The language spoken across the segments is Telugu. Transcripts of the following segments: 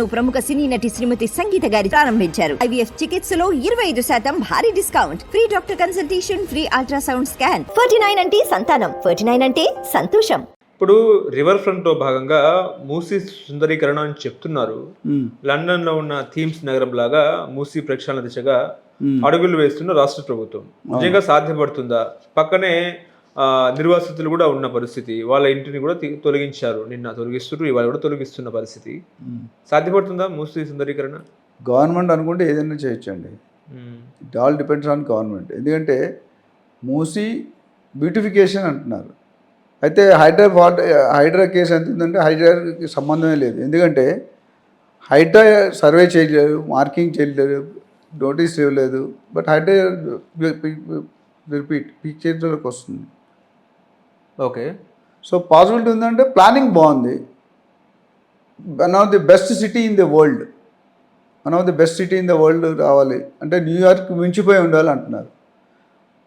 ప్రముఖ సినీ నటి శ్రీమతి సంగీత గారి ప్రారంభించారు. ఐవీఎఫ్ చికిత్సలో ఇరవై ఐదు శాతం భారీ discount. Free doctor consultation free ultrasound scan. Ferty Nine అంటే సంతానం. ఫర్టీ నైన్ అంటే సంతోషం. ఇప్పుడు రివర్ ఫ్రంట్లో భాగంగా మూసీ సుందరీకరణ అని చెప్తున్నారు. లండన్లో ఉన్న థీమ్స్ నగరం లాగా మూసీ ప్రక్షాళన దిశగా అడుగులు వేస్తున్న రాష్ట్ర ప్రభుత్వం. నిజంగా సాధ్యపడుతుందా? పక్కనే నిర్వాసితులు కూడా ఉన్న పరిస్థితి. వాళ్ళ ఇంటిని కూడా తొలగించారు. నిన్న తొలగిస్తున్నారు ఇవాళ కూడా తొలగిస్తున్న పరిస్థితి. సాధ్యపడుతుందా మూసీ సుందరీకరణ? గవర్నమెంట్ అనుకుంటే ఏదైనా చేయొచ్చండి. It all depends on government. ఎందుకంటే మూసి బ్యూటిఫికేషన్ అంటున్నారు. అయితే హైడ్రా వాట్ హైడ్రా కేసు ఎంత ఉందంటే హైడ్రాకి సంబంధమే లేదు. ఎందుకంటే హైడ్రా సర్వే చేయలేదు మార్కింగ్ చేయలేదు నోటీస్ ఇవ్వలేదు. బట్ హైడ్రా రిపీట్ పిక్చర్లోకి వస్తుంది. ఓకే. సో పాసిబిలిటీ ఉందంటే ప్లానింగ్ బాగుంది. One of the best city in the world. One of the best city in the world రావాలి. అంటే న్యూయార్క్ మించిపోయి ఉండాలి అంటున్నారు.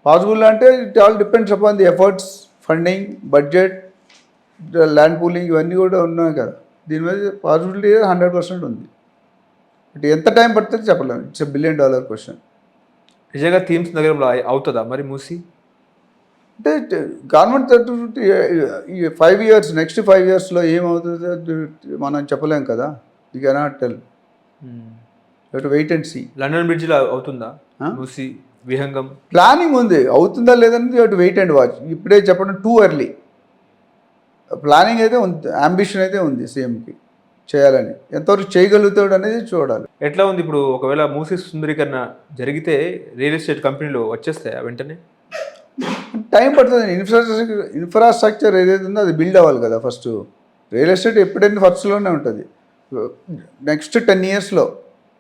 పాసిబుల్ అంటే it all depends upon the efforts funding budget land pooling ఇవన్నీ కూడా ఉన్నాయి కదా. దీని మీద పాసిబిలిటీ హండ్రెడ్ పర్సెంట్ ఉంది. బట్ ఎంత టైం పడుతుంది చెప్పలేము. It's billion dollar question. నిజంగా థీమ్స్ నగరంలో అయి- అవుతుందా మరి మూసీ? అంటే గవర్నమెంట్ ఈ ఫైవ్ ఇయర్స్ నెక్స్ట్ ఫైవ్ ఇయర్స్లో ఏమవుతుందో మనం చెప్పలేం కదా. You cannot tell wait and see London బ్రిడ్జ్లో అవుతుందా? మూసీ విహంగం ప్లానింగ్ ఉంది. అవుతుందా లేదని యూ వెయిట్ అండ్ వాచ్ ఇప్పుడే చెప్పడం టూ ఎర్లీ ప్లానింగ్ అయితే ఉంది. అంబిషన్ అయితే ఉంది సీఎంకి చేయాలని. ఎంతవరకు చేయగలుగుతాడు అనేది చూడాలి. ఎట్లా ఉంది ఇప్పుడు? ఒకవేళ మూసీ సుందరీకరణ జరిగితే రియల్ ఎస్టేట్ కంపెనీలు వచ్చేస్తాయా వెంటనే? టైం పడుతుంది. ఇన్ఫ్రాస్ట్రక్చర్ ఇన్ఫ్రాస్ట్రక్చర్ ఏదైతే ఉందో అది బిల్డ్ అవ్వాలి కదా ఫస్ట్ రియల్ ఎస్టేట్ ఎప్పుడైనా ఫస్ట్లోనే ఉంటుంది. నెక్స్ట్ టెన్ ఇయర్స్లో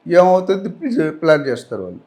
ఏమవుతుంది? ప్లాన్ చేస్తారు వాళ్ళు.